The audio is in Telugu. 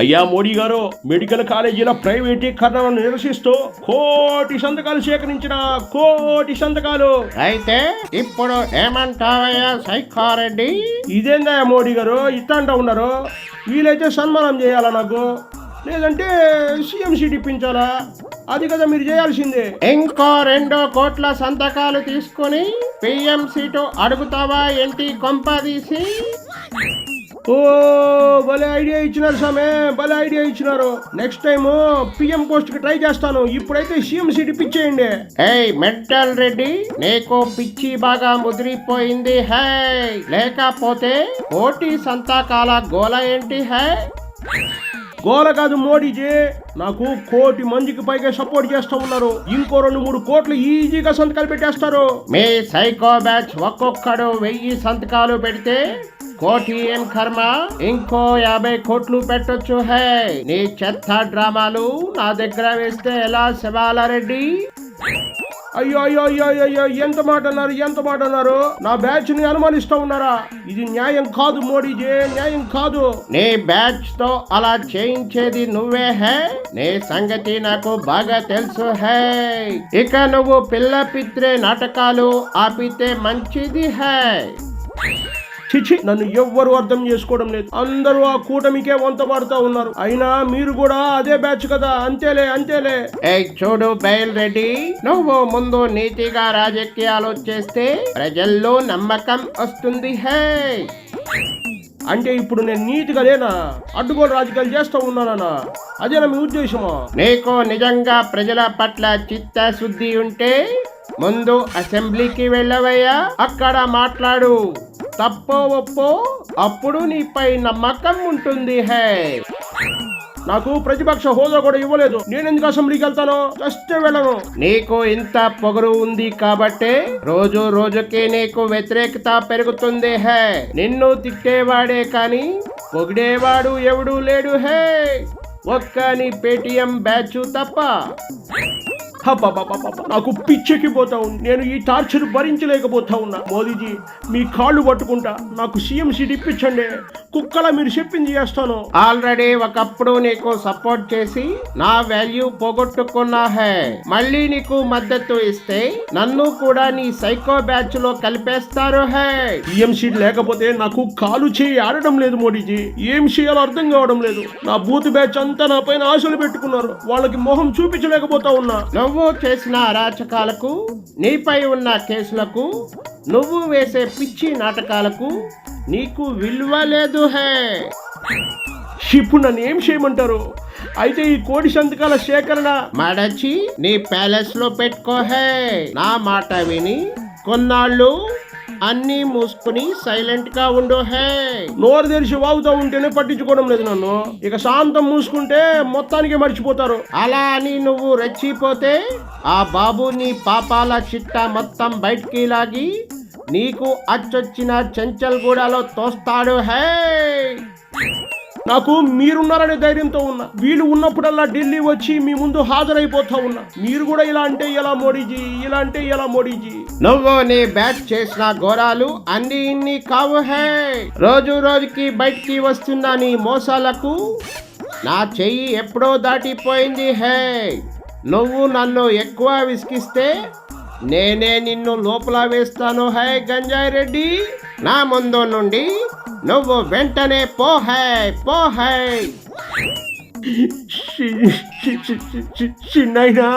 అయ్యా మోడీ గారు మెడికల్ కాలేజీల ప్రైవేటీకరణను నిరసిస్తూ కోటి సంతకాలు సేకరించిన కోటి సంతకాలు. అయితే ఇప్పుడు ఏమంటావయ్యా సైకారెడ్డి ఇదేందా మోడీ గారు ఇట్టంటా ఉన్నారు? వీలైతే సన్మానం చేయాలా నాకు? లేదంటే సీఎం సీట్ ఇప్పించాలా? అది కదా మీరు చేయాల్సిందే. ఇంకో రెండు కోట్ల సంతకాలు తీసుకుని పిఎం సీటు అడుగుతావా ఏంటి కొంపదీసి ఓ భలే ఐడియా ఇచ్చినారు సామే భలే ఐడియా ఇచ్చినారు. నెక్స్ట్ టైం పిఎం పోస్ట్కి ట్రై చేస్తాను. ఇప్పుడైతే సీఎం సీట్ ఇప్పించేయండి ఏయ్ మెంటల్ రెడ్డి నీకు పిచ్చి బాగా ముదిరిపోయింది హై లేకపోతే కోటి సంతకాల గోల ఏంటి హై గోల కాదు మోడీజీ నాకు కోటి మందికి పైగా సపోర్ట్ చేస్తూ ఉన్నారు. ఇంకో రెండు మూడు కోట్లు ఈజీగా సంతకాలు పెట్టేస్తారు. మీ సైకో బ్యాచ్ ఒక్కొక్కడు వెయ్యి సంతకాలు పెడితే కోటి ఏం కర్మ ఇంకో యాభై కోట్లు పెట్టొచ్చు హే. నీ చెత్త డ్రామాలు నా దగ్గర వేస్తే ఎలా శివాలారెడ్డి? అయ్యో అయ్యో అయ్యో అయ్యో, అయ్యో ఎంత మాట అన్నారు ఎంత మాట అన్నారు నా బ్యాచ్ని అనుమానిస్తా ఉన్నారా? ఇది న్యాయం కాదు మోడీజీ న్యాయం కాదు. నీ బ్యాచ్తో అలా చేయించేది నువ్వే హే. నీ సంగతి నాకు బాగా తెలుసు హే. ఇక నువ్వు పిల్ల పిత్రే నాటకాలు ఆపితే మంచిది హే. చిచి నన్ను ఎవ్వరు అర్థం చేసుకోవడం లేదు. అందరూ ఆ కూటమికే వంత పడుతూ ఉన్నారు. అయినా మీరు కూడా అదే బ్యాచ్ కదా. అంతేలే అంతేలే. ఏ చూడు బయల్ రెడ్డి. నువ్వు ముందు నీతిగా రాజకీయాలు చేస్తే ప్రజల్లో నమ్మకం వస్తుంది హే. అంటే ఇప్పుడు నేను నీతిగా లేనా? అడ్డుగోలు రాజకీయాలు చేస్తూ ఉన్నానా అదేనా మీ ఉద్దేశమా? నీకు నిజంగా ప్రజల పట్ల చిత్తశుద్ధి ఉంటే ముందు అసెంబ్లీకి వెళ్ళవయ్యా. అక్కడ మాట్లాడు. తప్పో ఒప్పో అప్పుడు నీపై నమ్మకం ఉంటుంది హే. నాకు ప్రతిపక్ష హోదా కూడా ఇవ్వలేదు. నేనెందుకు అసెంబ్లీకి వెళ్తాను? జస్ట్ వెళ్ళను. నీకు ఇంత పొగరు ఉంది కాబట్టే రోజు రోజుకి నీకు వ్యతిరేకత పెరుగుతుంది హే. నిన్ను తిట్టేవాడే కాని పొగిడేవాడు ఎవడూ లేడు హే. ఒక్క నీ పేటిఎం బ్యాచ్ తప్ప. నాకు పిచ్చెక్కి పోతా ఉంది. నేను ఈ టార్చర్ భరించలేకపోతా ఉన్నా. మోదీజీ మీ కాళ్ళు పట్టుకుంటా. నాకు సీఎం సీట్ ఇప్పించండి. కుక్కలా మీరు చెప్పింది చేస్తాను. ఆల్రెడీ ఒకప్పుడు నీకు సపోర్ట్ చేసి నా వాల్యూ పోగొట్టుకున్నా హే. మళ్ళీ నీకు మద్దతు ఇస్తే నన్ను కూడా నీ సైకో బ్యాచ్లో కలిపేస్తారు హే. సీఎం సీట్ లేకపోతే నాకు కాలు చేయి ఆడడం లేదు మోడీజీ ఏం చేయాలో అర్థం కావడం లేదు. నా బూత్ బ్యాచ్ అంతా నా పైన ఆశలు పెట్టుకున్నారు. వాళ్ళకి మొహం చూపించలేకపోతా ఉన్నా. నువ్వు చేసిన అరాచకాలకు నీపై ఉన్న కేసులకు నువ్వు వేసే పిచ్చి నాటకాలకు నీకు విలువ లేదు హే. ఇప్పుడు నన్ను ఏం చేయమంటారు? అయితే ఈ కోడి సంతకాల సేకరణ మడచి నీ ప్యాలెస్లో పెట్టుకో హే. నా మాట విని కొన్నాళ్ళు అన్నీ మూసుకుని సైలెంట్గా ఉండు హే నోరు తెరిచి వాగుతూ ఉంటేనే పట్టించుకోవడం లేదు నన్ను. ఇక శాంతం మూసుకుంటే మొత్తానికి మర్చిపోతారు. అలా అని నువ్వు రెచ్చిపోతే ఆ బాబు నీ పాపాల చిట్ట మొత్తం బయటికి లాగి నీకు అచ్చొచ్చిన చెంచల్గూడలో తోస్తాడు హే నాకు మీరున్నారనే ధైర్యంతో ఉన్నా. వీళ్ళు ఉన్నప్పుడల్లా ఢిల్లీ వచ్చి మీ ముందు హాజరైపోతా ఉన్నా. మీరు కూడా ఇలా అంటే ఎలా మోడీజీ? ఇలా అంటే ఎలా మోడీజీ? నువ్వు నీ బ్యాట్ చేసిన ఘోరాలు అన్ని ఇన్ని కావు హే. రోజు రోజుకి బయటికి వస్తున్న నీ మోసాలకు నా చెయ్యి ఎప్పుడో దాటిపోయింది హే. నువ్వు నన్ను ఎక్కువ విసిగిస్తే నేనే నిన్ను లోపల వేస్తాను హై గంజాయి రెడ్డి నా ముందు నుండి నువ్వు వెంటనే పో హే పో చిన్నైనా